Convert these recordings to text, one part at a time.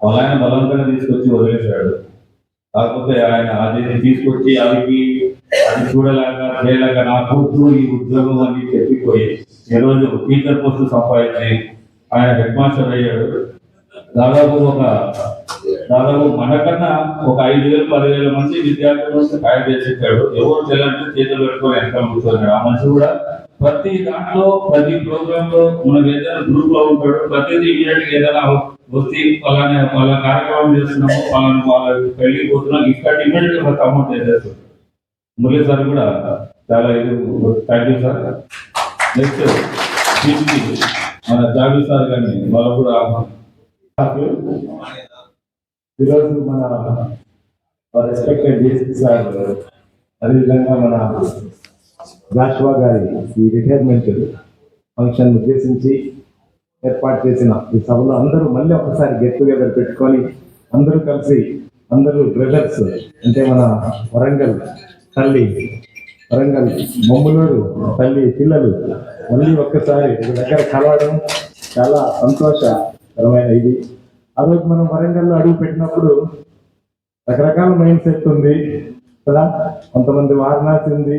వాళ్ళ ఆయన బలవంతంగా తీసుకొచ్చి వదిలేశాడు. కాకపోతే ఆయన అది తీసుకొచ్చి అవికి అది చూడలేక చేయలేక నా కూతురు ఈ ఉద్యోగం అని చెప్పిపోయి ఈరోజు టీచర్ పోస్ట్ సంపాదించి ఆయన హెడ్ మాస్టర్ అయ్యాడు. దాదాపు ఒక దాదాపు మనకన్నా ఒక ఐదు వేలు పదివేల మంది విద్యార్థులను తయారు చేసేసాడు ఎవరు చేయాలంటే చేతులు పెట్టుకొని ఎంత కూర్చున్నాడు ఆ మనిషి కూడా ప్రతి దాంట్లో ప్రతి ప్రోగ్రామ్లో మనకు ఏదైనా గ్రూప్లో ఉంటాడు ప్రతిదీ ఇమీడియట్ ఏదైనా వస్తే పలానా పలా కార్యక్రమం చేస్తున్నాము పలానా వాళ్ళ పెళ్ళి పోతున్నాం ఇక్కడ ఇమీడియట్గా ఒక అమౌంట్ చేసేస్తాడు మురళీ సార్ కూడా చాలా ఇది థ్యాంక్ యూ సార్. నెక్స్ట్ మన జాబీ సార్ గారిని వాళ్ళు కూడా ఈరోజు మన రెస్పెక్టెడ్ జేసీ సార్ అదేవిధంగా మన జాషువా గారి ఈ రిటైర్మెంట్ ఫంక్షన్ ఉద్దేశించి ఏర్పాటు చేసిన ఈ సభలో అందరూ మళ్ళీ ఒకసారి గెట్ టుగెదర్ పెట్టుకొని అందరూ కలిసి అందరూ బ్రదర్స్ అంటే మన వరంగల్ తల్లి వరంగల్ బొమ్మలూరు తల్లి పిల్లలు మళ్ళీ ఒక్కసారి ఒక దగ్గర కలవడం చాలా సంతోషకరమైన ఇది. ఆ రోజు మనం వరంగల్లో అడుగు పెట్టినప్పుడు రకరకాల మైండ్ సెట్ ఉంది కదా? కొంతమంది వారణాసి ఉంది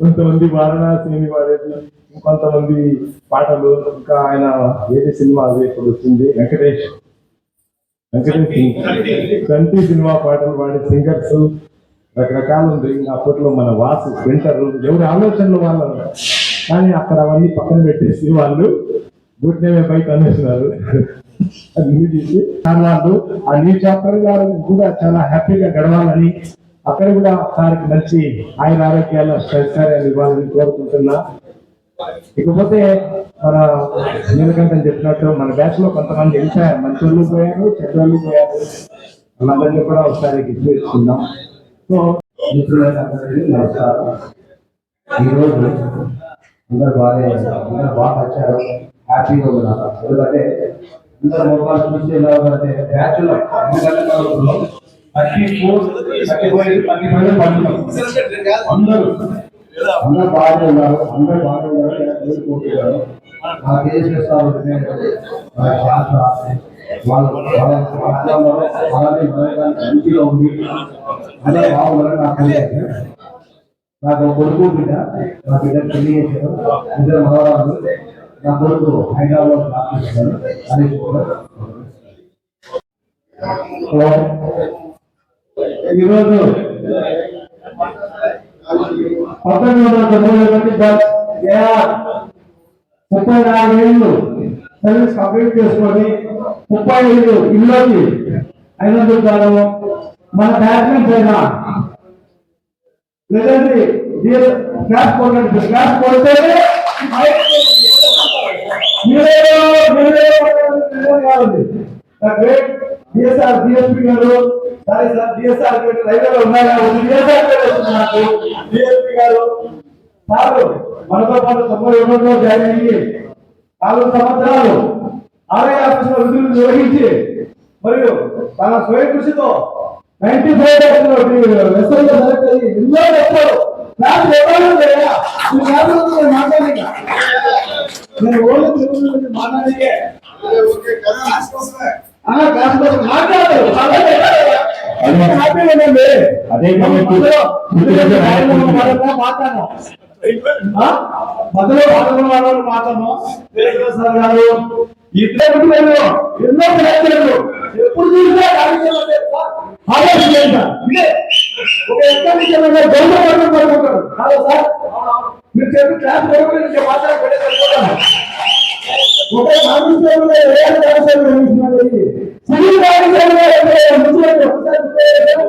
కొంతమంది వారణాసిని వాడేది ఇంకొంతమంది పాటలు ఇంకా ఆయన ఏది సినిమా అది ఇప్పుడు వచ్చింది వెంకటేష్. వెంకటేష్ కంటి సినిమా పాటలు పాడే సింగర్స్ రకరకాలు ఉంది. అప్పట్లో మన వాసు వింటారు ఎవరి ఆలోచనలు వాళ్ళు. కానీ అక్కడ అవన్నీ పక్కన పెట్టేసి వాళ్ళు గుడ్డమే బయట అనేసినారు. అది మీరు వాళ్ళు ఆ న్యూ చాప్టర్ గారు కూడా చాలా హ్యాపీగా గడవాలని అక్కడ కూడా సార్కి మంచి ఆయన ఆరోగ్యాలు సౌకర్యాలు ఇవ్వాలని కోరుకుంటున్నా. ఇకపోతే మన నీలకంఠన్ చెప్పినట్టు మన బ్యాచ్లో కొంతమంది వెళ్తారు మంచి వాళ్ళు పోయారు చెడ్డ వాళ్ళు పోయారు. మనందరినీ కూడా ఒకసారి గిఫ్ట్ తెచ్చుకుందాం సో నమస్కారం ఈరోజు అందరు బాగా అందరు బాగా వచ్చారు హ్యాపీగా ఉన్నారు ఎందుకంటే అందరు మొబైల్ చూసి ఎలా ఉన్నారంటే బ్యాచ్లో ఎందుకంటే thirty four thirty five thirty five పడుతున్నాం అందరూ. అందరూ ఉన్నారు. అందరూ ఉన్నారు. శాస్త్ర వాళ్ళ అలాగే మంచిగా ఉంది అదే బాగున్నారు నాకు నాకు కొడుకు బిడ్డ నా బిడ్డ పెళ్ళి చేశారు. ఇద్దరు మనవరాలు నా కొడుకు హైదరాబాద్ రాసిస్తారు అది కూడా. ఈరోజు పంతొమ్మిది వందల తొంభై ముప్పై నాలుగు ఏళ్ళు సర్వీస్ కంప్లీట్ చేసుకొని ముప్పై ఏళ్ళు ఇల్లుకి అయినందుకు మన బ్యాట్మెంట్స్ అయినా కొట్టండి కొడితే కావాలి గ్రేట్ గారు సారీ సార్ డిఎస్ఆర్ రైతులు ఉన్నారా డిఎస్ఆర్ నాకు. డిఎస్పీ గారు సారు మనతో పాటు తొంభై ఒకటిలో జాయిన్ అయ్యి నాలుగు సంవత్సరాలు ఆర్ఐ ఆఫీసులో విధులు నిర్వహించి మరియు తన స్వయం కృషితో నైన్టీ ఫైవ్ వెస్టర్లో సెలెక్ట్ అయ్యి ఎన్నో ఎవరు లేదా మాట్లాడి నేను ఓన్లీ తెలుగు మాట్లాడికే ఆ క్లాస్ కోసం మాట్లాడదు హ్యాపీగా ఉండండి అదే కాబట్టి మధ్యలో వాళ్ళు మాత్రము సార్ గారు ఇద్దరు ఎన్నో ప్రయత్నాలు ఎప్పుడు చూసినా కార్యక్రమాలు ఒక ఎక్కడి పడుకుంటారు. కాదా సార్. మీరు చెప్పి క్లాస్ ఒక కాంగ్రెస్ ఏ కార్యక్రమం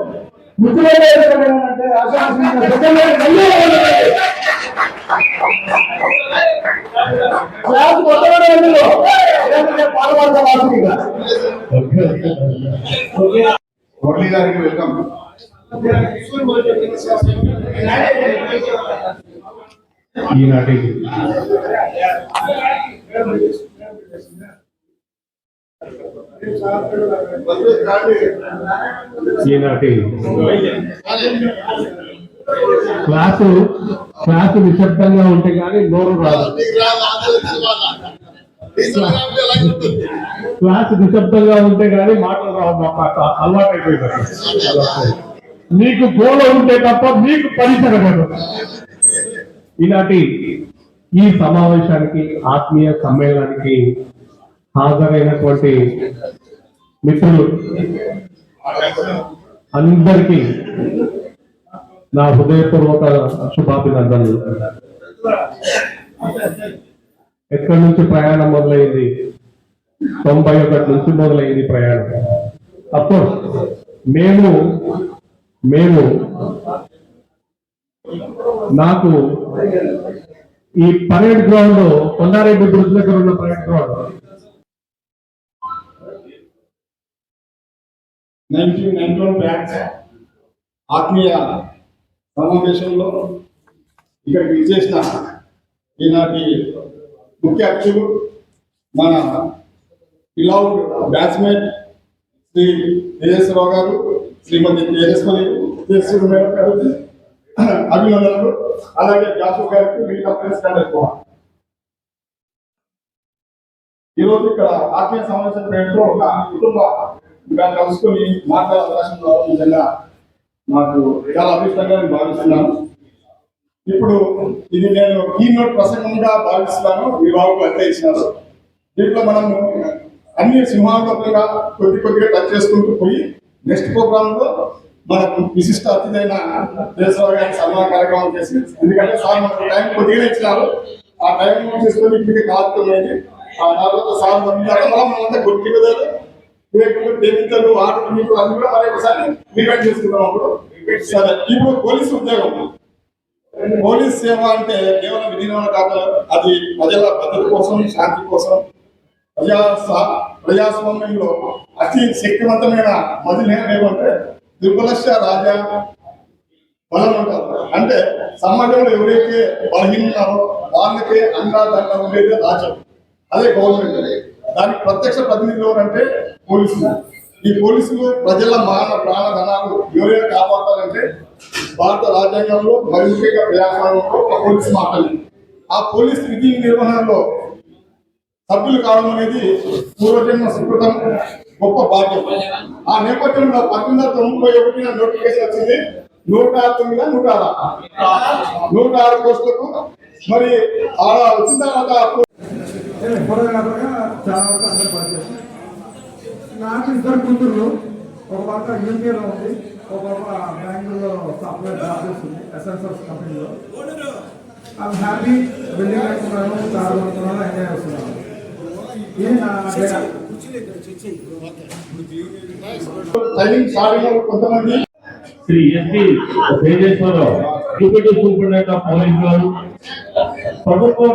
మురళీ గారికి వెల్కమ్. ఈనాటి ఈనాటి క్లాసు క్లాసు నిశ్శబ్దంగా ఉంటే కానీ నోరు రాదు. క్లాస్ నిశ్శబ్దంగా ఉంటే కానీ మాటలు రావు మాకు అలవాటు అయిపోయింది మీకు గోడ ఉంటే తప్ప మీకు పరిసరగదు ఈనాటి ఈ సమావేశానికి ఆత్మీయ సమ్మేళనానికి హాజరైనటువంటి మిత్రులు అందరికీ నా హృదయపూర్వక శుభాభినందనలు. ఎక్కడి నుంచి ప్రయాణం మొదలైంది? తొంభై ఒకటి నుంచి మొదలైంది ప్రయాణం. అఫ్కోర్స్ మేము మేము నాకు ఈ పరేడ్ గ్రౌండ్ కొండారెడ్డి బ్రిడ్జ్ దగ్గర ఉన్న parade ground nineteen ninety one batch ఆత్మీయ సమావేశంలో ఇక్కడికి విచ్చేసిన ఈనాటి ముఖ్య అతిథులు మన పిలౌడ్ బ్యాచ్మేట్ శ్రీ తేజస్వరావు గారు శ్రీమతి తేజస్వరి తేజస్వరి మేడం గారు అభినందనలు. అలాగే జాసు గారికి మిగతా ఫ్రెండ్స్ ఎక్కువ ఈరోజు ఇక్కడ ఆత్మీయ సమావేశం పేరుతో ఒక కుటుంబ కలుసుకొని మాట్లాడే అవకాశం రావడం నిజంగా నాకు చాలా అభిష్టంగా నేను భావిస్తున్నాను. ఇప్పుడు ఇది నేను కీనోట్ ప్రసంగంగా భావిస్తున్నాను. మీ బాబుకు అంతే ఇచ్చినారు దీంట్లో మనము అన్ని సింహాంతంగా కొద్ది కొద్దిగా టచ్ చేసుకుంటూ పోయి నెక్స్ట్ ప్రోగ్రామ్లో మనకు విశిష్ట అతిథైన దేశరావు గారి సన్మాన కార్యక్రమం చేసి ఎందుకంటే సార్ మనకు టైం కొద్దిగా ఇచ్చినారు. ఆ టైం తీసుకొని ఇప్పటికి కాలుతుంది ఆ తర్వాత సార్ పంపించారు మళ్ళీ మనమంతా గుర్తు లేకపోతే దేవితలు ఆటలు మీకు అన్ని కూడా మరి ఒకసారి రివైండ్ చేసుకుందాం అప్పుడు. సరే ఇప్పుడు పోలీసు ఉద్యోగం. పోలీస్ సేవ అంటే కేవలం విలీనం కాదు అది ప్రజల భద్రత కోసం శాంతి కోసం. ప్రజా ప్రజాస్వామ్యంలో అతి శక్తివంతమైన మదిలే ఏమంటే దుర్బలశ రాజా బలం అంటారు అంటే సమాజంలో ఎవరైతే బలహీన ఉన్నారో వాళ్ళకే అండాదండ ఉండేది రాజ్యం. అదే గవర్నమెంట్ దానికి ప్రత్యక్ష ప్రతినిధులు ఎవరంటే పోలీసులు. ఈ పోలీసులు ప్రజల మాన ప్రాణ ధనాలు ఎవరైనా కాపాడాలంటే భారత రాజ్యాంగంలో మరి ముఖ్యంగా ప్రజాస్వామ్యంలో ఒక పోలీసు మాత్రమే ఆ పోలీస్ విధి నిర్వహణలో సభ్యులు కావడం అనేది పూర్వజన్మ సుకృతం గొప్ప బాధ్యత ఆ నేపథ్యంలో పంతొమ్మిది వందల తొంభై ఒకటిన నోటిఫికేషన్ వచ్చింది. నూట తొమ్మిది నూట ఆరు? నూట ఆరు పోస్టులకు మరి ఆడ వచ్చిన తర్వాత ఫోటోగ్రాఫర్గా చాలా వరకు అందరూ పనిచేస్తాం నాకు ఇద్దరు కూతుర్లు ఒక పక్క యూపీలో ఉంది ఒక పక్క బెంగళూరులో సాఫ్ట్వేర్ జాబ్ చేస్తుంది ఎస్ఎన్ఎస్ కంపెనీలో. ఐఎమ్ హ్యాపీ బిల్డింగ్ కట్టుకున్నాను కారు కొనుక్కున్నాను ఎంజాయ్ చేస్తున్నాను కొంతమంది. Shri SP Tejeswararao deputy superintendent of police గారు. ప్రభుత్వ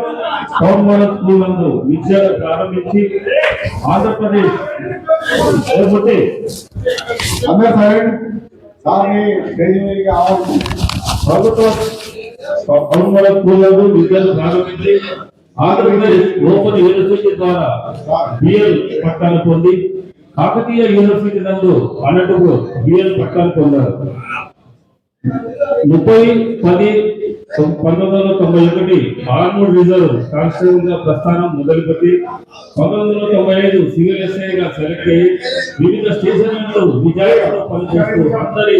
పౌర్మాల స్కూల్ నందు విద్యను ప్రారంభించి ఆంధ్రప్రదేశ్ లేకపోతే అందరూ ప్రభుత్వ స్కూల్ నందు విద్యను ప్రారంభించి ఆంధ్రప్రదేశ్ ఓపెన్ యూనివర్సిటీ ద్వారా బిఎల్ పట్టాలు పొంది కాకతీయ యూనివర్సిటీ నందు అన్నట్టు బిఎల్ పట్టాలు పొందారు. ముప్పై పది పంతొమ్మిది వందల తొంభై ఒకటి ఆర్మూడ్ రిజర్వ్ కానిస్టేబుల్గా ప్రస్థానం మొదలుపెట్టి పంతొమ్మిది వందల తొంభై ఐదు సివిల్ ఎస్ఐ గా సెలెక్ట్ అయ్యి వివిధ స్టేషన్లలో విజయాలతో పనిచేస్తూ అందరి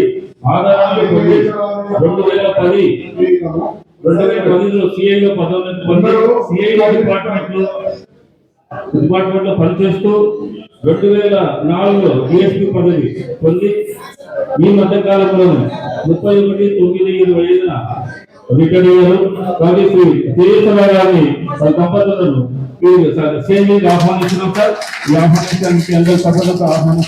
ఆధారాలు పొంది రెండు వేల పది రెండు వేల పదిలో సిఐలో పదోన్నతి పొంది సిఐ డిపార్ట్మెంట్లో డిపార్ట్మెంట్లో పనిచేస్తూ రెండు వేల నాలుగులో డిఎస్పీ పదవి పొంది ఈ మధ్య కాలంలో ముప్పై ఒకటి తొమ్మిది ఇరవై ఐదున రిటైర్ అయ్యారు. కాబట్టి శ్రీ తేజస్వరరావు గారిని దంపతులను సేవింగ్ ఆహ్వానిస్తున్నాం సార్. ఈ ఆహ్వానించడానికి అందరూ సభలకు ఆహ్వానిస్తున్నాం